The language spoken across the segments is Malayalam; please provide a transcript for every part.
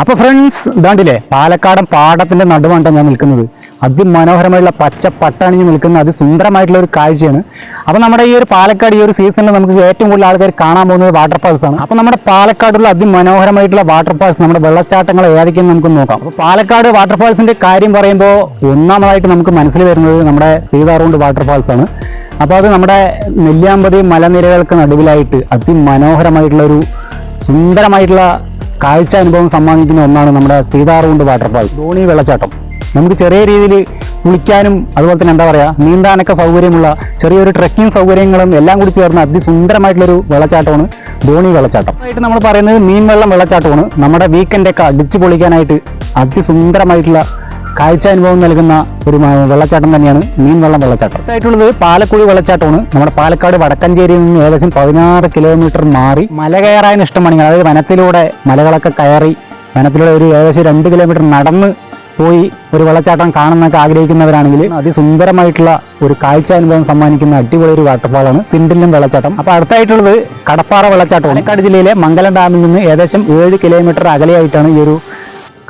അപ്പൊ ഫ്രണ്ട്സ് ഇതാണ്ടില്ലേ? പാലക്കാടൻ പാടത്തിന്റെ നടുവാണ് ഞാൻ നിൽക്കുന്നത്. അതിമനോഹരമായിട്ടുള്ള പച്ച പട്ടാണിഞ്ഞ് നിൽക്കുന്ന അതിസുന്ദരമായിട്ടുള്ള ഒരു കാഴ്ചയാണ്. അപ്പൊ നമ്മുടെ ഈ ഒരു പാലക്കാട് ഈ ഒരു സീസണിൽ നമുക്ക് ഏറ്റവും കൂടുതൽ ആൾക്കാർ കാണാൻ പോകുന്നത് വാട്ടർ ഫാൾസ് ആണ്. അപ്പൊ നമ്മുടെ പാലക്കാടുള്ള അതിമനോഹരമായിട്ടുള്ള വാട്ടർ ഫാൾസ് നമ്മുടെ വെള്ളച്ചാട്ടങ്ങൾ ഏതൊക്കെയെന്ന് നമുക്ക് നോക്കാം. അപ്പൊ പാലക്കാട് വാട്ടർ ഫാൾസിന്റെ കാര്യം പറയുമ്പോൾ ഒന്നാമതായിട്ട് നമുക്ക് മനസ്സിൽ വരുന്നത് നമ്മുടെ സീതാറൂണ്ട് വാട്ടർ ഫാൾസ് ആണ്. അപ്പോൾ അത് നമ്മുടെ നെല്ലിയാമ്പതി മലനിരകൾക്ക് നടുവിലായിട്ട് അതിമനോഹരമായിട്ടുള്ള ഒരു സുന്ദരമായിട്ടുള്ള കാഴ്ച അനുഭവം സമ്മാനിക്കുന്ന ഒന്നാണ് നമ്മുടെ സീതാറുണ്ട് വാട്ടർഫാൾസ്. ധോണി വെള്ളച്ചാട്ടം. നമുക്ക് ചെറിയ രീതിയിൽ കുളിക്കാനും അതുപോലെ തന്നെ എന്താ പറയുക നീന്താനൊക്കെ സൗകര്യമുള്ള ചെറിയൊരു ട്രക്കിംഗ് സൗകര്യങ്ങളും എല്ലാം കൂടി ചേർന്ന അതിസുന്ദരമായിട്ടുള്ളൊരു വെള്ളച്ചാട്ടമാണ് ധോണി വെള്ളച്ചാട്ടം. ആയിട്ട് നമ്മൾ പറയുന്നത് മീൻവെള്ളം വെള്ളച്ചാട്ടമാണ്. നമ്മുടെ വീക്കെൻഡൊക്കെ അടിച്ചു പൊളിക്കാനായിട്ട് അതിസുന്ദരമായിട്ടുള്ള കാഴ്ചാനുഭവം നൽകുന്ന ഒരു വെള്ളച്ചാട്ടം തന്നെയാണ് മീൻ വെള്ളം വെള്ളച്ചാട്ടം. ആയിട്ടുള്ളത് പാലക്കുഴി വെള്ളച്ചാട്ടമാണ്. നമ്മുടെ പാലക്കാട് വടക്കഞ്ചേരിയിൽ നിന്ന് ഏകദേശം പതിനാറ് കിലോമീറ്റർ മാറി മല കയറാൻ ഇഷ്ടമാണെങ്കിൽ അതായത് വനത്തിലൂടെ മലകളൊക്കെ കയറി വനത്തിലൂടെ ഒരു ഏകദേശം രണ്ട് കിലോമീറ്റർ നടന്ന് പോയി ഒരു വെള്ളച്ചാട്ടം കാണുന്നൊക്കെ ആഗ്രഹിക്കുന്നവരാണെങ്കിൽ അതിസുന്ദരമായിട്ടുള്ള ഒരു കാഴ്ച അനുഭവം സമ്മാനിക്കുന്ന അടിപൊളി ഒരു വാട്ടർഫാളാണ് പിണ്ടിലും വെള്ളച്ചാട്ടം. അപ്പോൾ അടുത്തായിട്ടുള്ളത് കടപ്പാറ വെള്ളച്ചാട്ടം പാലക്കാട് ജില്ലയിലെ മംഗലം ഡാമിൽ നിന്ന് ഏകദേശം ഏഴ് കിലോമീറ്റർ അകലെയായിട്ടാണ് ഈ ഒരു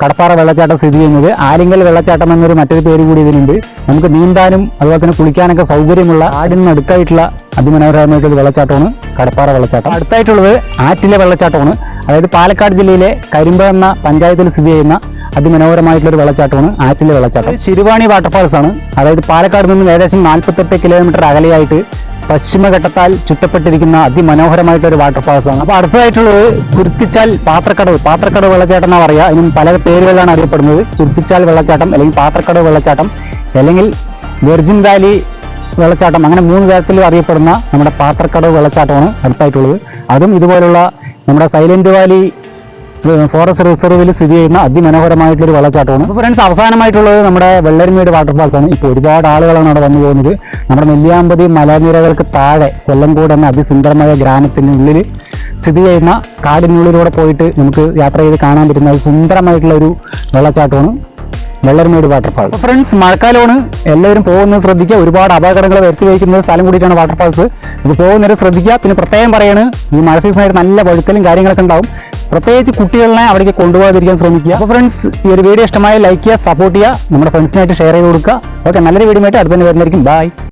കടപ്പാറ വെള്ളച്ചാട്ടം സ്ഥിതി ചെയ്യുന്നത് ആലിങ്കൽ വെള്ളച്ചാട്ടം എന്നൊരു മറ്റൊരു പേര് കൂടി ഇതിനുണ്ട്. നമുക്ക് നീന്താനും അതുപോലെ തന്നെ കുളിക്കാനൊക്കെ സൗകര്യമുള്ള ആടിന് അതിമനോഹരമായ അതിമനോഹരമായിട്ടുള്ള വെള്ളച്ചാട്ടമാണ് കടപ്പാറ വെള്ളച്ചാട്ടം. അടുത്തായിട്ടുള്ളത് ആറ്റിലെ വെള്ളച്ചാട്ടമാണ്. അതായത് പാലക്കാട് ജില്ലയിലെ കരിമ്പ എന്ന പഞ്ചായത്തിൽ സ്ഥിതി ചെയ്യുന്ന അതിമനോഹരമായിട്ടുള്ള ഒരു വെള്ളച്ചാട്ടമാണ് ആറ്റിലെ വെള്ളച്ചാട്ടം. ശിരുവാണി വാട്ടർഫാൾസ് ആണ്. അതായത് പാലക്കാട് നിന്നും ഏകദേശം നാൽപ്പത്തെട്ട് കിലോമീറ്റർ അകലെയായിട്ട് പശ്ചിമഘട്ടത്താൽ ചുറ്റപ്പെട്ടിരിക്കുന്ന അതിമനോഹരമായിട്ടൊരു ഒരു വാട്ടർഫാൾസ് ആണ്. അപ്പോൾ അടുത്തതായിട്ടുള്ളത് കുരുത്തിച്ചാൽ പാത്രക്കടവ്. പാത്രക്കടവ് വെള്ളച്ചാട്ടം എന്നാ പറയുക പല പേരുകളിലാണ് അറിയപ്പെടുന്നത്. കുരുത്തിച്ചാൽ വെള്ളച്ചാട്ടം അല്ലെങ്കിൽ പാത്രക്കടവ് വെള്ളച്ചാട്ടം അല്ലെങ്കിൽ വെർജിൻ വാലി വെള്ളച്ചാട്ടം. അങ്ങനെ മൂന്ന് തരത്തിൽ അറിയപ്പെടുന്ന നമ്മുടെ പാത്രക്കടവ് വെള്ളച്ചാട്ടമാണ് അടുത്തായിട്ടുള്ളത്. അതും ഇതുപോലുള്ള നമ്മുടെ സൈലന്റ് വാലി ഫോറസ്റ്റ് റിസർവിൽ സ്ഥിതി ചെയ്യുന്ന അതിമനോഹരമായിട്ടുള്ള ഒരു വെള്ളച്ചാട്ടമാണ് അപ്പോൾ ഫ്രണ്ട്സ് അവസാനമായിട്ടുള്ളത് നമ്മുടെ വെള്ളരിമേട് വാട്ടർഫാൾസ് ആണ്. ഇപ്പോൾ ഒരുപാട് ആളുകളാണ് അവിടെ വന്നു പോകുന്നത്. നമ്മുടെ നെല്ലിയാമ്പതി മലനിരകൾക്ക് താഴെ കൊല്ലംകോട് എന്ന അതിസുന്ദരമായ ഗ്രാമത്തിന് ഉള്ളിൽ സ്ഥിതി ചെയ്യുന്ന കാടിനുള്ളിലൂടെ പോയിട്ട് നമുക്ക് യാത്ര ചെയ്ത് കാണാൻ പറ്റുന്ന ഒരു സുന്ദരമായിട്ടുള്ള ഒരു വെള്ളച്ചാട്ടമാണ് വെള്ളരിമേട് വാട്ടർഫാൾ ഫ്രണ്ട്സ് മഴക്കാലമാണ്. എല്ലാവരും പോകുന്നത് ശ്രദ്ധിക്കുക. ഒരുപാട് അപകടങ്ങൾ വരുത്തി വയ്ക്കുന്ന സ്ഥലം കൂടിയിട്ടാണ് വാട്ടർഫാൾസ് ഇത് പോകുന്നവരെ ശ്രദ്ധിക്കുക. പിന്നെ പ്രത്യേകം പറയാണ് ഈ മഴ സീസണായിട്ട് നല്ല വഴുക്കലും കാര്യങ്ങളൊക്കെ ഉണ്ടാവും. പ്രത്യേകിച്ച് കുട്ടികളെ അവിടേക്ക് കൊണ്ടുപോകാതിരിക്കാൻ ശ്രമിക്കുക. അപ്പോൾ ഫ്രണ്ട്സ് ഈ ഒരു വീഡിയോ ഇഷ്ടമായി ലൈക്ക് ചെയ്യുക സപ്പോർട്ട് ചെയ്യുക. നമ്മുടെ ഫ്രണ്ട്സിനായിട്ട് ഷെയർ ചെയ്ത് കൊടുക്കുക. ഓക്കെ നല്ലൊരു വീഡിയോ ആയിട്ട് അടുത്ത് തന്നെ വരുന്നതായിരിക്കും. ബൈ